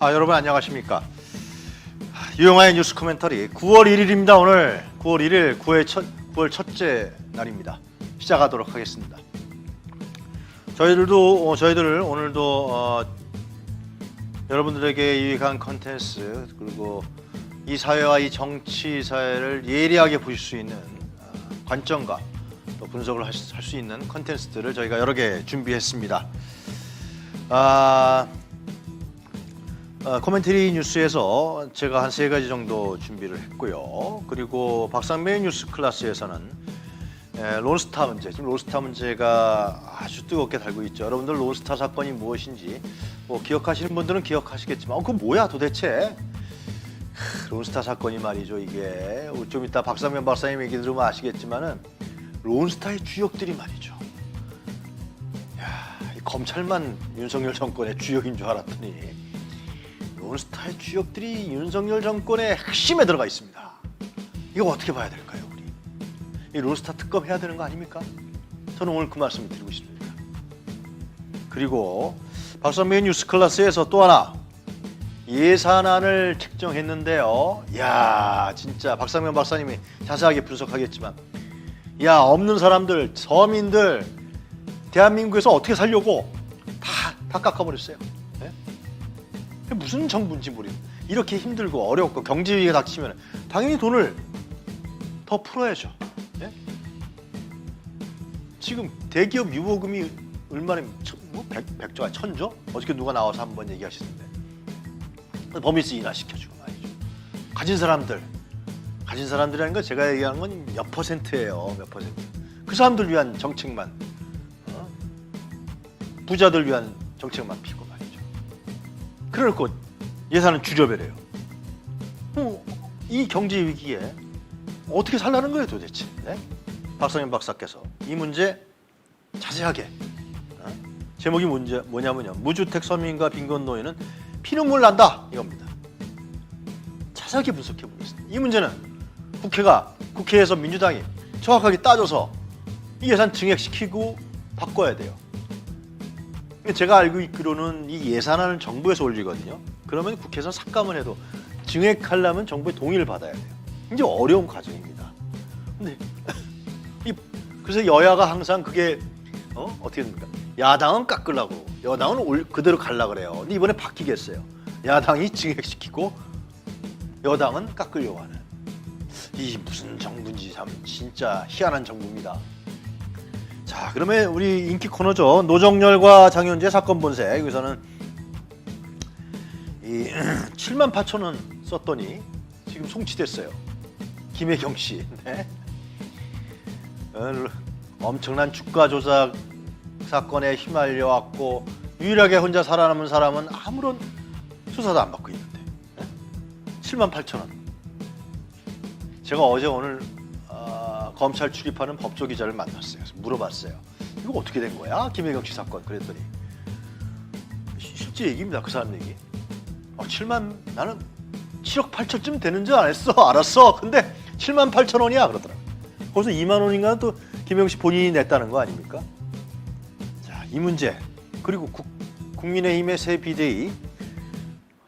아, 여러분 안녕하십니까? 유영아의 뉴스 코멘터리 9월 1일입니다. 오늘 9월 1일 9월 첫 9월 첫째 날입니다. 시작하도록 하겠습니다. 저희들도 어, 저희들 오늘도 어, 여러분들에게 유익한 컨텐츠 그리고 이 사회와 이 정치 사회를 예리하게 보실 수 있는 어, 관점과 또 분석을 할 수 있는 컨텐츠들을 저희가 여러 개 준비했습니다. 아, 어, 코멘터리 뉴스에서 제가 한 세 가지 정도 준비를 했고요. 그리고 박상민 뉴스 클래스에서는 에, 론스타 문제, 지금 론스타 문제가 아주 뜨겁게 달고 있죠. 여러분들 론스타 사건이 무엇인지 뭐 기억하시는 분들은 기억하시겠지만, 어, 그 뭐야 도대체? 크, 론스타 사건이 말이죠. 이게 좀 이따 박상민 박사님 얘기 들으면 아시겠지만은 론스타의 주역들이 말이죠. 야, 이 검찰만 윤석열 정권의 주역인 줄 알았더니 론스타의 주역들이 윤석열 정권의 핵심에 들어가 있습니다. 이거 어떻게 봐야 될까요, 우리? 이 론스타 특검 해야 되는 거 아닙니까? 저는 오늘 그 말씀을 드리고 싶습니다. 그리고 박선배 뉴스 클래스에서 또 하나 예산안을 책정했는데요. 야, 진짜 박상면 박사님이 자세하게 분석하겠지만, 야 없는 사람들, 서민들, 대한민국에서 어떻게 살려고 다 다 깎아버렸어요. 무슨 정부인지 모르겠어요. 이렇게 힘들고 어렵고 경제 위기가 닥치면 당연히 돈을 더 풀어야죠. 예? 지금 대기업 유보금이 얼마나 뭐 100, 100조, 아니 1000조? 어저께 누가 나와서 한번 얘기하시던데 범위스 인하 시켜주고 말이죠. 가진 사람들, 가진 사람들이라는 건 제가 얘기하는 건 몇 퍼센트예요, 몇 퍼센트. 그 사람들 위한 정책만, 어? 부자들 위한 정책만 피고. 그래놓고 예산은 줄여버려요. 어, 이 경제 위기에 어떻게 살라는 거예요 도대체? 네? 박성현 박사께서 이 문제 자세하게 어? 제목이 문제 뭐냐면요 무주택 서민과 빈곤 노인은 피눈물 난다 이겁니다. 자세하게 분석해 보겠습니다. 이 문제는 국회가 국회에서 민주당이 정확하게 따져서 이 예산 증액시키고 바꿔야 돼요. 제가 알고 있기로는 이 예산안을 정부에서 올리거든요. 그러면 국회에서 삭감을 해도 증액하려면 정부의 동의를 받아야 돼요. 굉장히 어려운 과정입니다. 근데 이 그래서 여야가 항상 그게 어? 어떻게 됩니까? 야당은 깎으려고 여당은 올, 그대로 갈라 그래요. 근데 이번에 바뀌겠어요. 야당이 증액시키고 여당은 깎으려고 하는 이 무슨 정부인지 참 진짜 희한한 정부입니다. 자, 그러면 우리 인기 코너죠. 노정열과 장현재 사건 본색. 여기서는 이 7만 8천 원 썼더니 지금 송치됐어요. 김혜경 씨. 네. 어, 엄청난 주가 조작 사건에 휘말려 왔고 유일하게 혼자 살아남은 사람은 아무런 수사도 안 받고 있는데. 네? 7만 8천 원. 제가 어제 오늘 어, 검찰 출입하는 법조 기자를 만났어요. 물어봤어요. 이거 어떻게 된 거야? 김혜경 씨 사건. 그랬더니 시- 실제 얘기입니다. 그 사람 얘기. 어, 7만 나는 7억 8천쯤 되는 줄 알았어. 알았어. 근데 7만 8천 원이야 그러더라고. 거기서 2만 원인가 또 김혜경 씨 본인이 냈다는 거 아닙니까? 자, 이 문제 그리고 국, 국민의힘의 새 비대위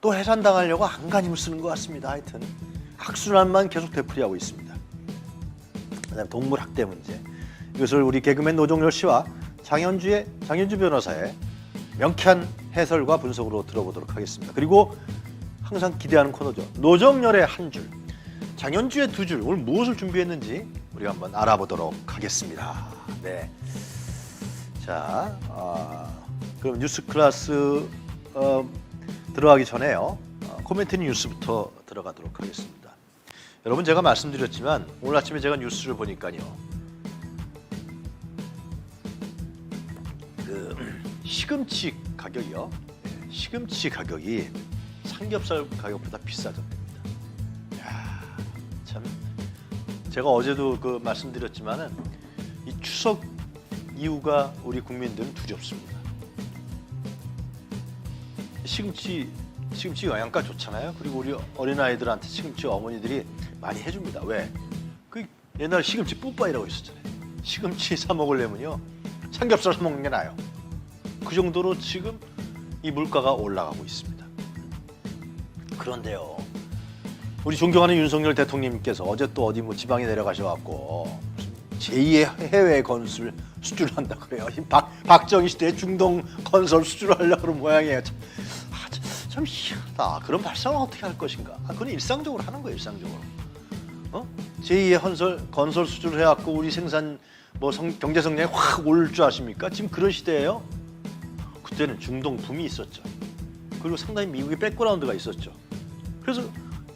또 해산당하려고 안간힘을 쓰는 것 같습니다. 하여튼 악순환만 계속 되풀이하고 있습니다. 그다음 동물 학대 문제 이것을 우리 개그맨 노종열 씨와 장현주의 장현주 변호사의 명쾌한 해설과 분석으로 들어보도록 하겠습니다. 그리고 항상 기대하는 코너죠. 노정열의 한 줄, 장현주의 두 줄. 오늘 무엇을 준비했는지 우리가 한번 알아보도록 하겠습니다. 네. 자, 아, 그럼 뉴스 클래스 어, 들어가기 전에요. 어, 코멘트 뉴스부터 들어가도록 하겠습니다. 여러분 제가 말씀드렸지만 오늘 아침에 제가 뉴스를 보니까요. 시금치 가격이요. 예, 시금치 가격이 삼겹살 가격보다 비싸졌답니다. 야, 참 제가 어제도 그 말씀드렸지만은 이 추석 이후가 우리 국민들은 두렵습니다. 시금치 시금치 영양가 좋잖아요. 그리고 우리 어린 아이들한테 시금치 어머니들이 많이 해줍니다. 왜? 그 옛날 시금치 뽀빠이라고 있었잖아요. 시금치 사 먹으려면요 삼겹살 사 먹는 게 나아요. 그 정도로 지금 이 물가가 올라가고 있습니다. 그런데요. 우리 존경하는 윤석열 대통령님께서 어제 또 어디 뭐 지방에 내려가셔갖고 제2의 해외 건설 수주를 한다 그래요. 이 박, 박정희 시대 중동 건설 수주를 하려고 그런 모양이에요. 참, 아, 참, 참 희한하다. 그런 발상은 어떻게 할 것인가? 아, 그건 일상적으로 하는 거예요, 일상적으로. 어? 제2의 건설, 건설 수주를 해갖고 우리 생산 뭐 성, 경제 성장이 확 올 줄 아십니까? 지금 그런 시대예요. 그때는 중동 붐이 있었죠. 그리고 상당히 미국의 백그라운드가 있었죠. 그래서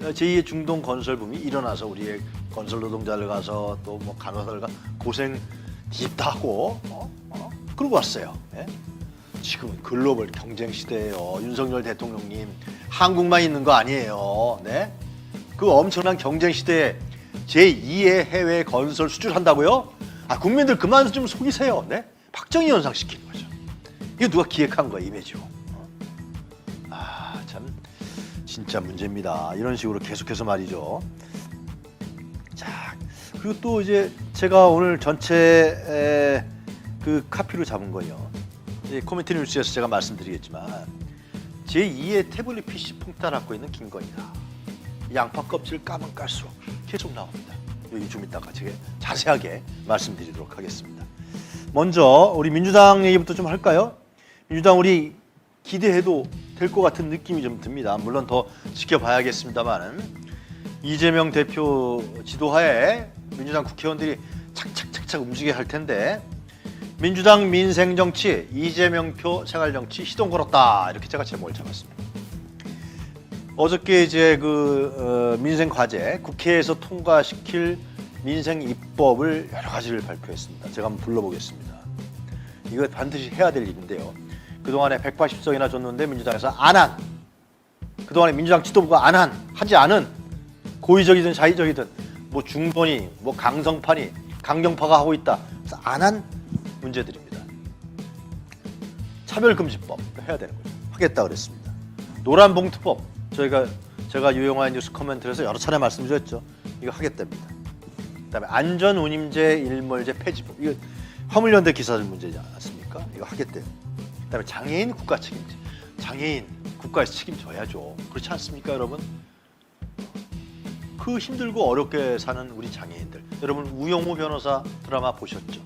제2의 중동 건설 붐이 일어나서 우리의 건설 노동자들 가서 또 뭐 간호사들 가 고생 하고 어? 어? 그러고 왔어요. 예? 지금은 글로벌 경쟁 시대예요. 윤석열 대통령님 한국만 있는 거 아니에요. 네? 그 엄청난 경쟁 시대에 제2의 해외 건설 수출한다고요? 아 국민들 그만 좀 속이세요. 네? 박정희 현상 시키는 거죠. 이거 누가 기획한 거야 이메지로. 아 참 진짜 문제입니다. 이런 식으로 계속해서 말이죠. 자 그리고 또 이제 제가 오늘 전체 에, 그 카피로 잡은 거요. 이 코미티 뉴스에서 제가 말씀드리겠지만 제 2의 태블릿 PC 폭탄하고 있는 김건희다. 양파 껍질 까면 깔수록 계속 나옵니다. 여기 좀 이따가 제가 자세하게 말씀드리도록 하겠습니다. 먼저 우리 민주당 얘기부터 좀 할까요? 민주당 우리 기대해도 될 것 같은 느낌이 좀 듭니다. 물론 더 지켜봐야겠습니다만은 이재명 대표 지도하에 민주당 국회의원들이 착착착착 움직여야 할 텐데 민주당 민생 정치 이재명 표 생활 정치 시동 걸었다 이렇게 제가 제목을 잡았습니다. 어저께 이제 그 어, 민생 과제 국회에서 통과시킬 민생 입법을 여러 가지를 발표했습니다. 제가 한번 불러보겠습니다. 이거 반드시 해야 될 일인데요. 그동안에 180석이나 줬는데 민주당에서 안 한. 그동안에 민주당 지도부가 안 한, 하지 않은 고의적이든 자의적이든 뭐 중본이, 뭐 강성파니, 강경파가 하고 있다. 그래서 안 한 문제들입니다. 차별금지법 해야 되는 거죠. 하겠다 그랬습니다. 노란봉투법 저희가 제가 유용한 뉴스 코멘트에서 여러 차례 말씀드렸죠. 이거 하겠답니다. 그다음에 안전운임제 일몰제 폐지법 이거 화물연대 기사들 문제지 않습니까? 이거 하겠대요. 그다음에 장애인 국가 책임제 장애인 국가에서 책임져야죠. 그렇지 않습니까, 여러분? 그 힘들고 어렵게 사는 우리 장애인들 여러분 우영우 변호사 드라마 보셨죠?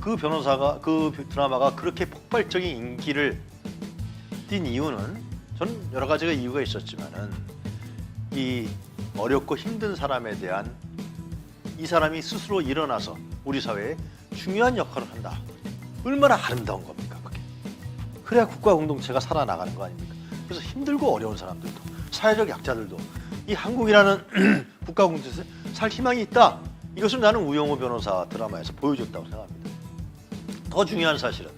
그 변호사가 그 드라마가 그렇게 폭발적인 인기를 띈 이유는 저는 여러 가지가 이유가 있었지만은 이 어렵고 힘든 사람에 대한 이 사람이 스스로 일어나서 우리 사회에 중요한 역할을 한다. 얼마나 아름다운 겁니까. 그래야 국가 공동체가 살아나가는 거 아닙니까? 그래서 힘들고 어려운 사람들도 사회적 약자들도 이 한국이라는 국가 공동체에서 살 희망이 있다. 이것을 나는 우영우 변호사 드라마에서 보여줬다고 생각합니다. 더 중요한 사실은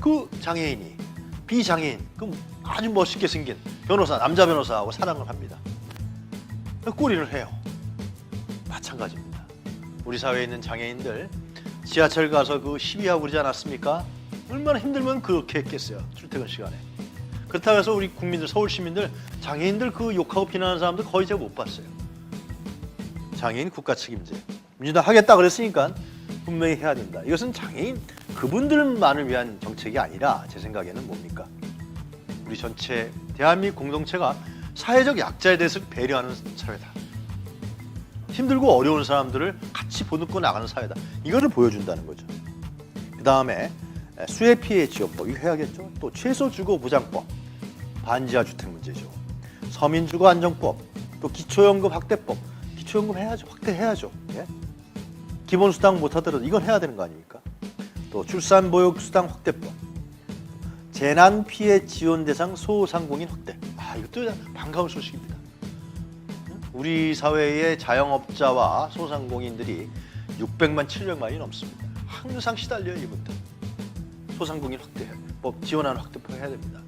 그 장애인이 비장애인 그 아주 멋있게 생긴 변호사 남자 변호사하고 사랑을 합니다. 꼬리를 해요. 마찬가지입니다. 우리 사회에 있는 장애인들 지하철 가서 그 시위하고 그러지 않았습니까? 얼마나 힘들면 그렇게 했겠어요. 출퇴근 시간에. 그렇다고 해서 우리 국민들 서울 시민들 장애인들 그 욕하고 비난하는 사람들 거의 제가 못 봤어요. 장애인 국가 책임제. 민주당 하겠다 그랬으니까 분명히 해야 된다. 이것은 장애인 그분들만을 위한 정책이 아니라 제 생각에는 뭡니까? 우리 전체 대한민국 공동체가 사회적 약자에 대해서 배려하는 사회다. 힘들고 어려운 사람들을 같이 보듬고 나가는 사회다. 이거를 보여준다는 거죠. 그 다음에 수해 피해 지원법 이거 해야겠죠. 또 최소 주거 보장법, 반지하 주택 문제죠. 서민 주거 안정법, 또 기초연금 확대법, 기초연금 해야죠. 확대해야죠. 예? 기본수당 못하더라도 이건 해야 되는 거 아닙니까? 또 출산보육수당 확대법, 재난 피해 지원 대상 소상공인 확대. 아 이것도 반가운 소식입니다. 우리 사회의 자영업자와 소상공인들이 600만 700만이 넘습니다. 항상 시달려요 이분들. 소상공인 확대, 법 지원하는 확대법 해야 됩니다.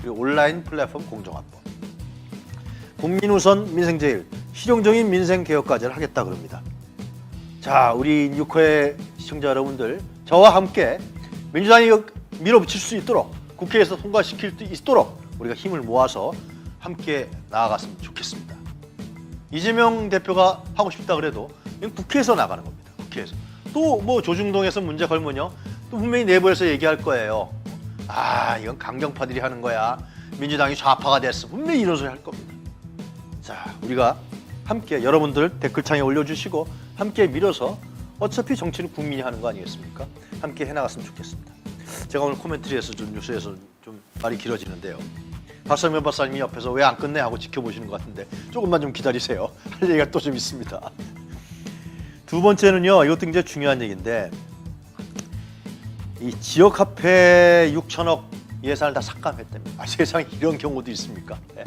그리고 온라인 플랫폼 공정화법, 국민 우선 민생 제일, 실용적인 민생 개혁까지를 하겠다 그럽니다. 자, 우리 뉴코의 시청자 여러분들, 저와 함께 민주당이 밀어붙일 수 있도록 국회에서 통과시킬 수 있도록 우리가 힘을 모아서 함께 나아갔으면 좋겠습니다. 이재명 대표가 하고 싶다 그래도 국회에서 나가는 겁니다. 국회에서. 또 뭐 조중동에서 문제 걸면요. 또 분명히 내부에서 얘기할 거예요. 아, 이건 강경파들이 하는 거야. 민주당이 좌파가 됐어. 분명히 이런 소리 할 겁니다. 자, 우리가 함께 여러분들 댓글창에 올려주시고 함께 밀어서 어차피 정치는 국민이 하는 거 아니겠습니까? 함께 해나갔으면 좋겠습니다. 제가 오늘 코멘트리에서 좀 뉴스에서 좀 말이 길어지는데요. 박성면 박사님이 옆에서 왜 안 끝내 하고 지켜보시는 것 같은데 조금만 좀 기다리세요. 할 얘기가 또 좀 있습니다. 두 번째는요. 이것도 굉장히 중요한 얘기인데 이 지역 화폐 6천억 예산을 다 삭감했답니다. 아, 세상에 이런 경우도 있습니까? 네.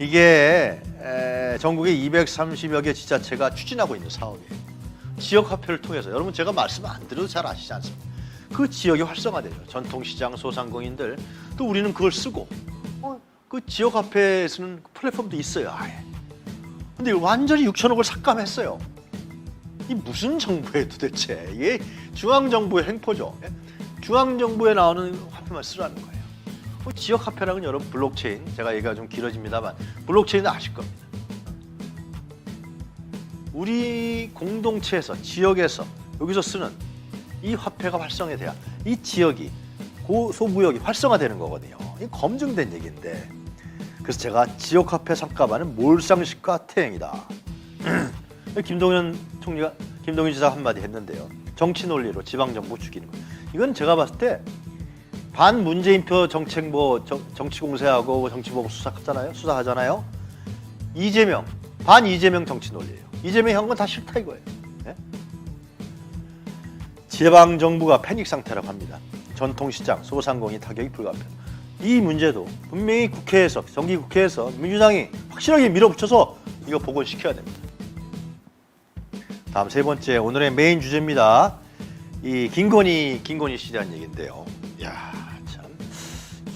이게 에, 전국에 230여 개 지자체가 추진하고 있는 사업이에요. 지역 화폐를 통해서 여러분 제가 말씀 안 드려도 잘 아시지 않습니까? 그 지역이 활성화되죠. 전통시장, 소상공인들 또 우리는 그걸 쓰고 어, 그 지역 화폐 쓰는 플랫폼도 있어요. 아예. 근데 완전히 6천억을 삭감했어요. 이 무슨 정부에 도대체 이게 중앙 정부의 행포죠. 예? 중앙 정부에 나오는 화폐만 쓰라는 거예요. 뭐 지역 화폐랑은 여러분 블록체인 제가 얘기가 좀 길어집니다만 블록체인은 아실 겁니다. 우리 공동체에서 지역에서 여기서 쓰는 이 화폐가 활성화돼야 이 지역이 고소구역이 활성화되는 거거든요. 이 검증된 얘기인데 그래서 제가 지역 화폐 삭감하는 몰상식과 태행이다. 김동연 총리가 김동연 지사 한마디 했는데요. 정치 논리로 지방 정부 죽이는 거. 이건 제가 봤을 때 반 문재인표 정책 뭐 정, 정치 공세하고 정치 보복 수사하잖아요. 수사하잖아요. 이재명 반 이재명 정치 논리예요. 이재명 한 건 다 싫다 이거예요. 예? 지방 정부가 패닉 상태라고 합니다. 전통시장, 소상공인 타격이 불가피하다. 이 문제도 분명히 국회에서 정기 국회에서 민주당이 확실하게 밀어붙여서 이거 복원시켜야 됩니다. 다음 세 번째 오늘의 메인 주제입니다. 이 김건희 김건희 씨에 대한 얘기인데요. 야 참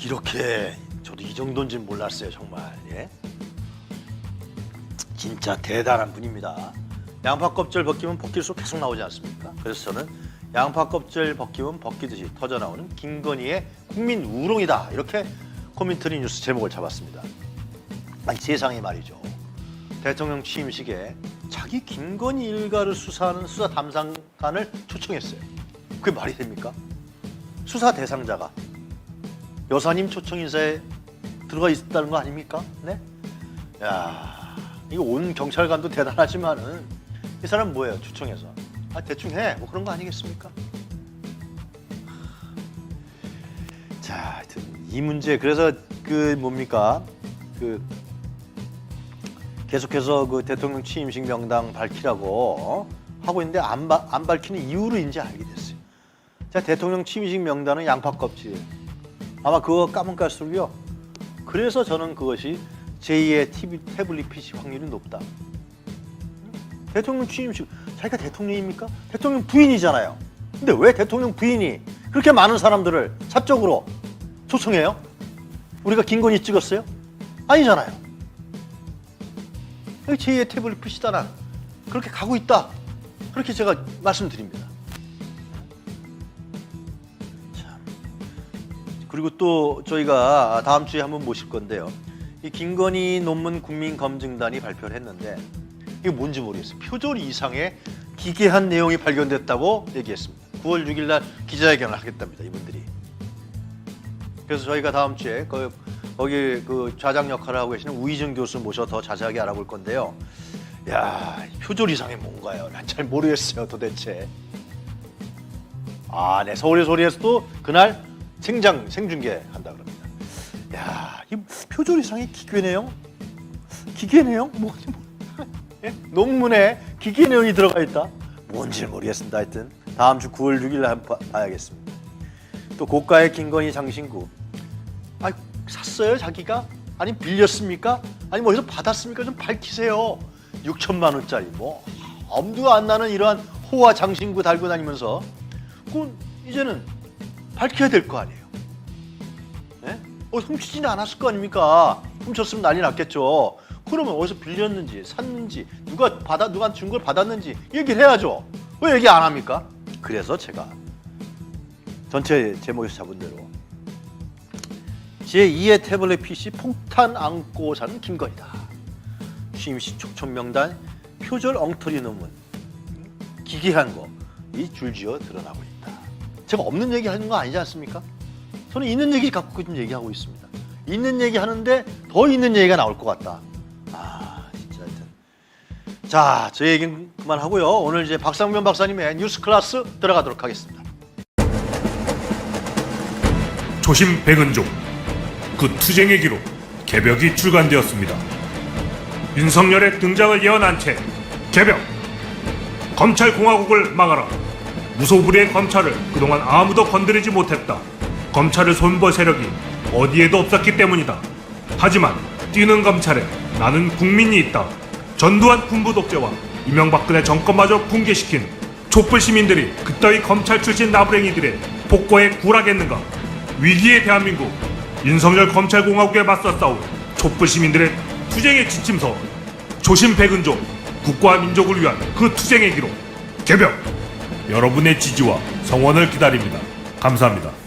이렇게 저도 이 정도인지 몰랐어요 정말. 예? 진짜 대단한 분입니다. 양파 껍질 벗기면 벗길수록 계속 나오지 않습니까? 그래서 저는 양파 껍질 벗기면 벗기듯이 터져 나오는 김건희의 국민 우롱이다 이렇게 코멘트리 뉴스 제목을 잡았습니다. 아니 세상에 말이죠. 대통령 취임식에 자기 김건희 일가를 수사하는 수사 담당관을 초청했어요. 그게 말이 됩니까? 수사 대상자가 여사님 초청 인사에 들어가 있었다는 거 아닙니까? 네? 야, 이거 온 경찰관도 대단하지만은 이 사람 뭐예요? 초청해서 아 대충 해, 뭐 그런 거 아니겠습니까? 자, 하여튼 이 문제 그래서 그 뭡니까? 그 계속해서 그 대통령 취임식 명당 밝히라고 어? 하고 있는데 안, 바- 안 밝히는 이유를 이제 알게 됐어요. 자, 대통령 취임식 명단은 양파 껍질. 아마 그거 까면 깔수록요. 그래서 저는 그것이 제2의 TV, 태블릿 PC 확률이 높다. 대통령 취임식, 자기가 대통령입니까? 대통령 부인이잖아요. 근데 왜 대통령 부인이 그렇게 많은 사람들을 사적으로 초청해요? 우리가 김건희 찍었어요? 아니잖아요. 여기 제2의 태블릿 PC다나 그렇게 가고 있다. 그렇게 제가 말씀드립니다. 참. 그리고 또 저희가 다음 주에 한번 모실 건데요. 이 김건희 논문 국민검증단이 발표를 했는데 이게 뭔지 모르겠어요. 표절 이상의 기괴한 내용이 발견됐다고 얘기했습니다. 9월 6일 날 기자회견을 하겠답니다. 이분들이. 그래서 저희가 다음 주에 그 거기 그 좌장 역할을 하고 계시는 우희정 교수 모셔 더 자세하게 알아볼 건데요. 야, 이 표절 이상이 뭔가요? 난 잘 모르겠어요, 도대체. 아, 네, 서울의 소리에서도 그날 생장 생중계 한다 그럽니다. 야, 이 표절 이상이 기괴 내용? 기괴 내용? 뭐지? 뭐. 예? 논문에 기괴 내용이 들어가 있다. 뭔지 모르겠습니다. 하여튼 다음 주 9월 6일 날 봐야겠습니다. 또 고가의 김건희 장신구. 아, 샀어요 자기가? 아니 빌렸습니까? 아니 뭐 어디서 받았습니까? 좀 밝히세요. 6천만 원짜리 뭐 엄두가 안 나는 이러한 호화 장신구 달고 다니면서 그건 이제는 밝혀야 될 거 아니에요. 네? 어, 훔치지는 않았을 거 아닙니까? 훔쳤으면 난리 났겠죠. 그러면 어디서 빌렸는지 샀는지 누가 받아 누가 준 걸 받았는지 얘기를 해야죠. 왜 얘기 안 합니까? 그래서 제가 전체 제목에서 잡은 대로 제2의 태블릿 PC 폭탄 안고 사는 김건희다. 취임식 초청 명단 표절 엉터리 논문 기괴한 거 이 줄지어 드러나고 있다. 제가 없는 얘기 하는 거 아니지 않습니까? 저는 있는 얘기 갖고 좀 얘기하고 있습니다. 있는 얘기 하는데 더 있는 얘기가 나올 것 같다. 아 진짜 하여튼. 자, 저 얘기는 그만하고요. 오늘 이제 박상면 박사님의 뉴스 클래스 들어가도록 하겠습니다. 조심 백은종 그 투쟁의 기록 개벽이 출간되었습니다. 윤석열의 등장을 예언한 채 개벽 검찰 공화국을 막아라 무소불위의 검찰을 그동안 아무도 건드리지 못했다. 검찰을 손볼 세력이 어디에도 없었기 때문이다. 하지만 뛰는 검찰에 나는 국민이 있다. 전두환 군부 독재와 이명박근혜 정권마저 붕괴시킨 촛불 시민들이 그따위 검찰 출신 나부랭이들의 복고에 굴하겠는가? 위기의 대한민국 윤석열 검찰공화국에 맞서 싸운 촛불 시민들의 투쟁의 지침서 조심 백은종 국가와 민족을 위한 그 투쟁의 기록 개벽 여러분의 지지와 성원을 기다립니다. 감사합니다.